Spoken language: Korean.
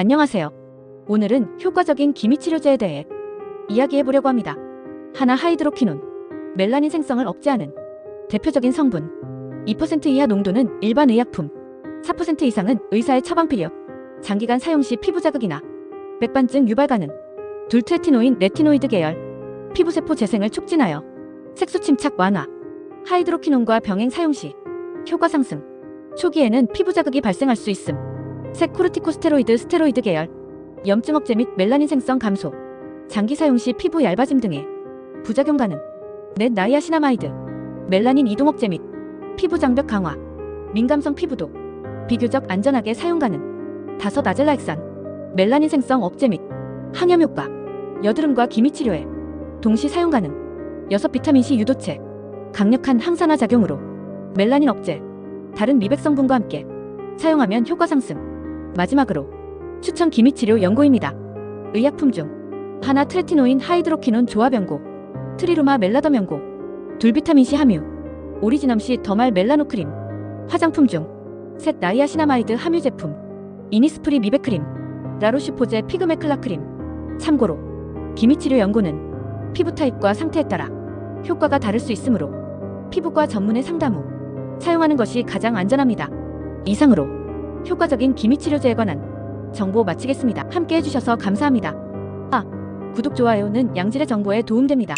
안녕하세요. 오늘은 효과적인 기미치료제에 대해 이야기해보려고 합니다. 하나 하이드로키논, 멜라닌 생성을 억제하는 대표적인 성분. 2% 이하 농도는 일반 의약품, 4% 이상은 의사의 처방 필요, 장기간 사용 시 피부 자극이나 백반증 유발 가능, 둘트레티노인 레티노이드 계열, 피부세포 재생을 촉진하여 색소 침착 완화, 하이드로키논과 병행 사용 시 효과 상승, 초기에는 피부 자극이 발생할 수 있음, 색 코르티코스테로이드 스테로이드 계열, 염증 억제 및 멜라닌 생성 감소, 장기 사용 시 피부 얇아짐 등의 부작용 가능, 넷 나이아시나마이드, 멜라닌 이동 억제 및 피부 장벽 강화, 민감성 피부도 비교적 안전하게 사용 가능, 다섯 아젤라엑산, 멜라닌 생성 억제 및 항염 효과, 여드름과 기미 치료에 동시 사용 가능, 여섯 비타민C 유도체, 강력한 항산화 작용으로 멜라닌 억제, 다른 미백 성분과 함께 사용하면 효과 상승. 마지막으로 추천 기미 치료 연고입니다. 의약품 중 하나 트레티노인 하이드로키논 조합 연고, 트리루마 멜라덤 연고, 둘비타민C 함유, 오리지넘C 더말 멜라노 크림, 화장품 중 셋 나이아시나마이드 함유 제품, 이니스프리 미백 크림, 라로슈포제 피그메클라 크림. 참고로 기미 치료 연고는 피부 타입과 상태에 따라 효과가 다를 수 있으므로 피부과 전문의 상담 후 사용하는 것이 가장 안전합니다. 이상으로 효과적인 기미치료제에 관한 정보 마치겠습니다. 함께 해주셔서 감사합니다. 아, 구독, 좋아요는 양질의 정보에 도움됩니다.